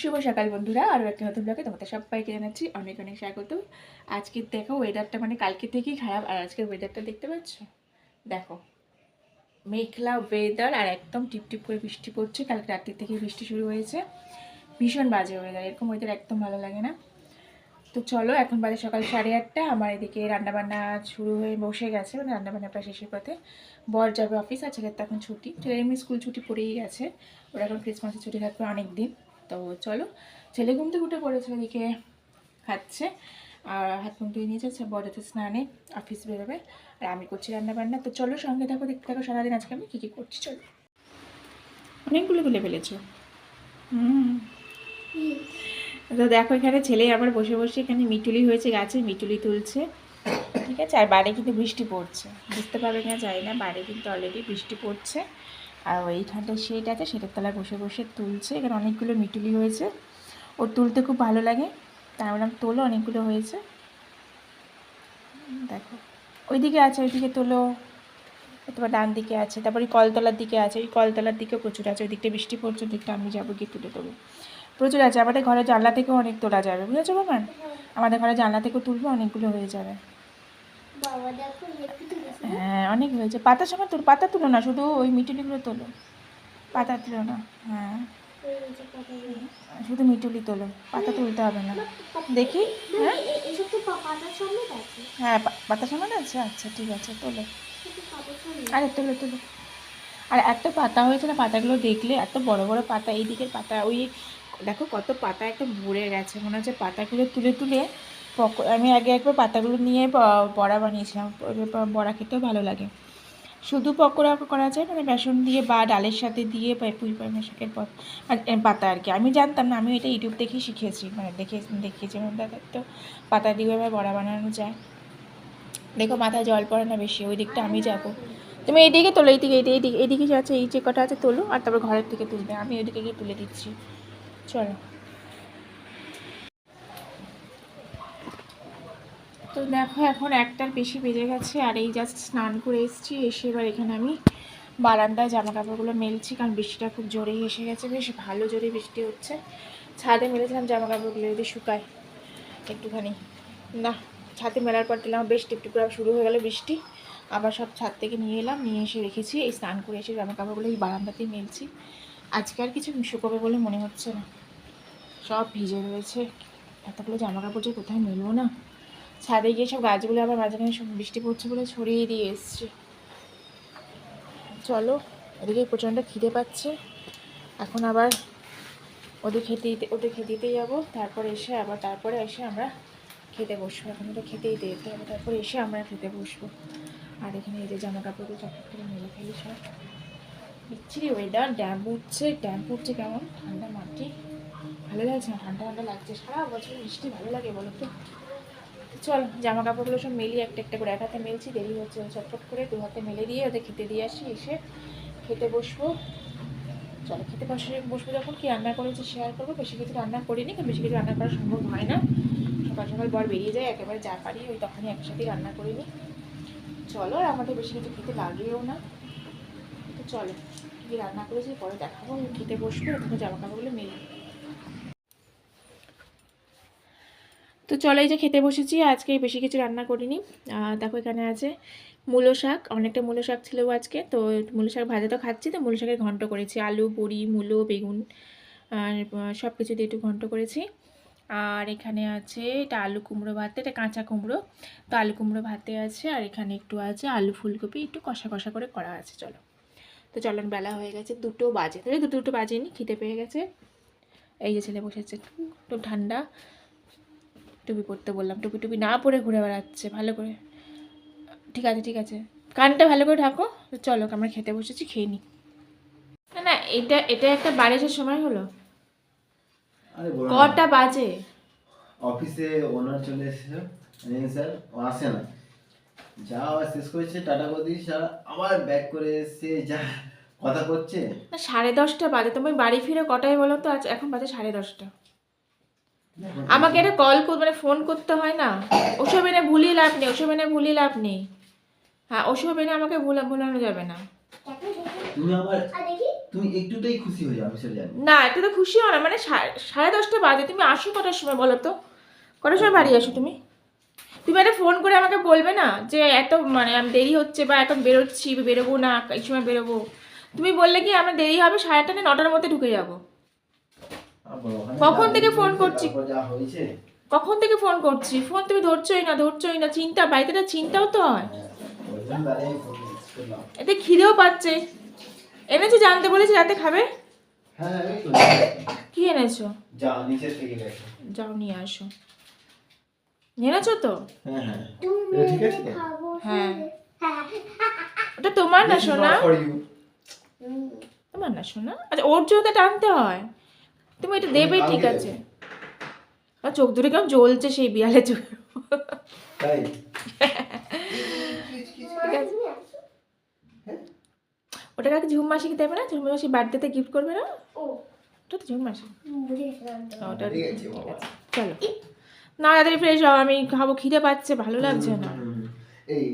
শুভ সকাল বন্ধুরা, আরও একটা নতুন ব্লগে তোমাদের সবাইকে জানাচ্ছি অনেক অনেক স্বাগত। আজকে দেখো ওয়েদারটা মানে কালকে থেকেই খারাপ, আর আজকের ওয়েদারটা দেখতে পাচ্ছ? দেখো, মেঘলা ওয়েদার আর একদম টিপ টিপ করে বৃষ্টি পড়ছে। কালকে রাত্রি থেকে বৃষ্টি শুরু হয়েছে। ভীষণ বাজে ওয়েদার এরকম ওয়েদার একদম ভালো লাগে না। তো চলো, এখন বাজে সকাল সাড়ে আটটা। আমার এদিকে রান্নাবান্না শুরু হয়ে বসে গেছে মানে রান্নাবান্না প্রায় শেষের পথে। বর যাবে অফিস আর ছেলের তো এখন ছুটি। ছেলের এমনি স্কুল ছুটি পড়েই গেছে। ওরা এখন ক্রিসমাসের ছুটি থাকবে অনেক দিন তো চলো, ছেলে ঘুম থেকে উঠে পড়েছে ওদিকে খাচ্ছে আর হাত মুখ ধুয়ে নিয়েছে যাচ্ছে স্নানে অফিস বেরোবে। আর আমি করছি রান্না বান্না তো চলো, সঙ্গে থাকো, দেখতে থাকো সারাদিন আজকে আমি কী কী করছি, চলো। অনেকগুলো তুলে ফেলেছো। হুম। তো দেখো, এখানে ছেলে আবার বসে বসে এখানে মিটুলি হয়েছে, গাছে মিটুলি তুলছে। ঠিক আছে? আর বাইরে কিন্তু বৃষ্টি পড়ছে। বুঝতে পারবে না যাই না। বাইরে কিন্তু অলরেডি বৃষ্টি পড়ছে। আর ওইখানটায় শেড আছে, সেটার তলায় বসে বসে তুলছে। এখানে অনেকগুলো মিটুলি হয়েছে। ওর তুলতে খুব ভালো লাগে। তাই বললাম তোলো অনেকগুলো হয়েছে। দেখো। ওইদিকে আছে, ওইদিকে তোলো। অথবা ডান দিকে আছে। তারপরে কলতলার দিকে আছে। ওই কলতলার দিকেও প্রচুর আছে। ওই দিকটা বৃষ্টি পড়ছে ওই দিকটা আমি যাব গিয়ে তুলে দেবো। প্রচুর আছে। আমাদের ঘরের জানলা থেকেও অনেক তোলা যাবে। বুঝেছ বাবা আমাদের ঘরের জানলা থেকেও তুলবে, অনেকগুলো হয়ে যাবে বাবা দেখো একটু তুলেছে হ্যাঁ অনেক হয়েছে। পাতার সময় তোর পাতা তুলো না শুধু ওই মিটুলিগুলো তোলো। পাতা তুলো না হ্যাঁ। শুধু মিটুলি তোলো পাতা তুলতে হবে না। দেখি হ্যাঁ? হ্যাঁ পাতা সময় আছে আচ্ছা ঠিক আছে তোলো। আরে তোলো তোলো। আর এত পাতা হয়েছে না পাতাগুলো দেখলে এত বড় বড় পাতা এই দিকের পাতা ওই দেখো কত পাতা একটা ভরে গেছে। মনে হচ্ছে পাতাগুলো তুলে তুলে পক- আমি আগে একবার পাতাগুলো নিয়ে বড়া বানিয়েছিলাম। বড়া খেতেও ভালো লাগে। শুধু পকোড়া করা যায় মানে বেসন দিয়ে বা ডালের সাথে দিয়ে পুঁই পালং শাকের পাতা আর কি। আমি জানতাম না, আমি এটা ইউটিউব দেখেই শিখেছি। মানে দেখে, দেখিয়েছি মানে দেখা তো পাতা দিয়ে এবার বড়া বানানো যায়। দেখো মাথায় জল পড়ে না বেশি, ওই দিকটা আমি যাব। তুমি এইদিকে তোলো, এইদিকে এইদিকে এইদিকে এইদিকে যে আছে এই যে কটা আছে তোলো, আর তারপর ঘরের থেকে তুলবে। আমি ওইদিকে গিয়ে তুলে দিচ্ছি। চলো। তো দেখো, এখন একটার বেশি বেজে গেছে আর এই জাস্ট স্নান করে এসেছি। এসে এবার এখানে আমি বারান্দায় জামা কাপড়গুলো মেলছি, কারণ বৃষ্টিটা খুব জোরেই এসে গেছে। বেশ ভালো জোরে বৃষ্টি হচ্ছে। ছাদে মেলেছিলাম জামা কাপড়গুলো যদি শুকায় একটুখানি। না, ছাদে মেলার পর দিলাম বেশ টিপটিপ করে শুরু হয়ে গেল বৃষ্টি। আবার সব ছাদ থেকে নিয়ে এলাম, নিয়ে এসে রেখেছি। এই স্নান করে এসে জামা কাপড়গুলো এই বারান্দাতেই মেলছি। আজকে আর কিছু শুকোবে বলে মনে হচ্ছে না। সব ভিজে রয়েছে। এতগুলো জামা কাপড় যে কোথায় মেলবো না? ছাদে গিয়ে সব গাছগুলো আবার মাঝখানে সব বৃষ্টি পড়ছে বলে ছড়িয়ে দিয়ে এসছি। চলো ওদিকে প্রচণ্ড খিদে পাচ্ছে। এখন আবার ওদের খেতে দিতে ওদের খেতে দিতে যাব। তারপরে এসে আবার তারপরে এসে আমরা খেতে বসবো। এখন ওটা খেতেই দিতে হবে তারপরে এসে আমরা খেতে বসবো। আর এখানে এই যে জামা কাপড়গুলো চকচক করে মেলে ফেলি সব। বিচ্ছিরি ওয়েদার ড্যাম উঠছে। ড্যাম উঠছে কেমন? ঠান্ডা মাটি। ভালো লাগছে না? ঠান্ডা ঠান্ডা লাগছে। সারা বছর মিষ্টি ভালো লাগে বলো তো। চল জামা কাপড়গুলো সব মেলি, একটা একটা করে, এক হাতে মেলছি, দেরি হচ্ছে চটপট করে দু হাতে মেলে দিয়ে ওদের খেতে দিয়ে আসি, এসে খেতে বসবো। চলো, খেতে বসে, বসবো যখন, কি রান্না করেছি শেয়ার করব? বেশি কিছু রান্না করিনি, কারণ বেশি কিছু রান্না করা সম্ভব হয় না। সকাল সকাল বর বেরিয়ে যায়, একেবারে যা পারি, ওই তখনই একসাথেই রান্না করে নিই। চলো, আর আমাদের বেশি কিছু খেতে লাগেও না। তো চলো, কী রান্না করেছি, পরে দেখাবো, খেতে বসবো তখন জামা কাপড়গুলো মেলে। তো চলো এই যে খেতে বসেছি আজকে বেশি কিছু রান্না করিনি। দেখো এখানে আছে মূলো শাক, অনেকটা মূলো শাক ছিল আজকে। তো মূলো শাক ভাজা তো খাচ্ছি, তো মূলো শাকের ঘন্ট করেছি। আলু, বড়ি, মূলো, বেগুন, আর সব কিছু দিয়ে একটু ঘন্ট করেছি। আর এখানে আছে এটা আলু কুমড়ো ভাতে, এটা কাঁচা কুমড়ো। তো আলু কুমড়ো ভাতে আছে, আর এখানে একটু আছে আলু ফুলকপি, একটু কষা কষা করে করা আছে, চলো। তো চলন বেলা হয়ে গেছে, দুটো বাজে। তাহলে দুটো দুটো বাজেনি, খিদে পেয়ে গেছে। এই যে ছেলে বসেছে, একটু ঠান্ডা। টুপি পরতে বললাম টুপি টুপি না পরে ঘুরে বেড়াচ্ছে ভালো করে। ঠিক আছে ঠিক আছে। কানটা ভালো করে ঢাকো চলো আমরা খেতে বসেছি খেয়ে নিই না না এটা এটা একটা বারিশের সময় হলো। কটা বাজে? অফিসে ওনার চলে এসেছিল রেন স্যার ও আসে না। যা আবার শেষ করেছে টাটা করে দিয়েছে আবার ব্যাক করে এসে যা কথা করছে। না সাড়ে দশটা বাজে তুমি বাড়ি ফিরে কটায় বলো তো আজ এখন বাজে সাড়ে দশটা। আমাকে একটা কল কর মানে ফোন করতে হয় না। ওসব এনে ভুলি লাভ নেই ওসব এনে ভুলি লাভ নেই। হ্যাঁ ওসব এনে আমাকে ভুলা ভুলানো যাবে না। তুমি আবার তুমি একটুটাই খুশি হয়ে যাও সেটা জানি। না এটা তো খুশি হও না মানে সাড়ে দশটা বাজে তুমি আসো কটার সময় বলো তো? কটার সময় বাড়ি আসো তুমি? তুমি একটা ফোন করে আমাকে বলবে না যে এত মানে আমি দেরি হচ্ছে বা এখন বেরোচ্ছি বেরোবো না এই সময় বেরোবো। তুমি বললে কি আমার দেরি হবে সাড়ে আটটা না নটার মধ্যে ঢুকে যাব? কখন থেকে ফোন করছি? কখন থেকে ফোন করছি? ফোন তুমি ধরছোই না ধরছোই না চিন্তা বাড়িতে একটা চিন্তাও তো হয়। এতে খিদেও পাচ্ছে। এনেছো জানতে বলেছি রাতে খাবে। কি এনেছো? যাও নিয়ে আসো। এনেছো তো? হ্যাঁ। ওটা তোমার না শোনা। তোমার না শোনা আচ্ছা ওর জন্য টানতে হয়। তুমি এটা দেবে ঠিক আছে। আর চোখ দুটো কেমন জ্বলছে সেই বিড়ালে চোখ। তাই? ঠিক আছে। ওটা কাকে ঝুম মাসিকে দেবে না? ঝুম মাসি বার্থডেতে গিফট করবে না? ওটা তো ঝুম মাসি। ওটা ঠিক আছে, ঠিক বাবা। আছে। চলো। না তাড়াতাড়ি ফ্রেশ হও আমি খাব খিদে পাচ্ছে ভালো লাগছে না। এই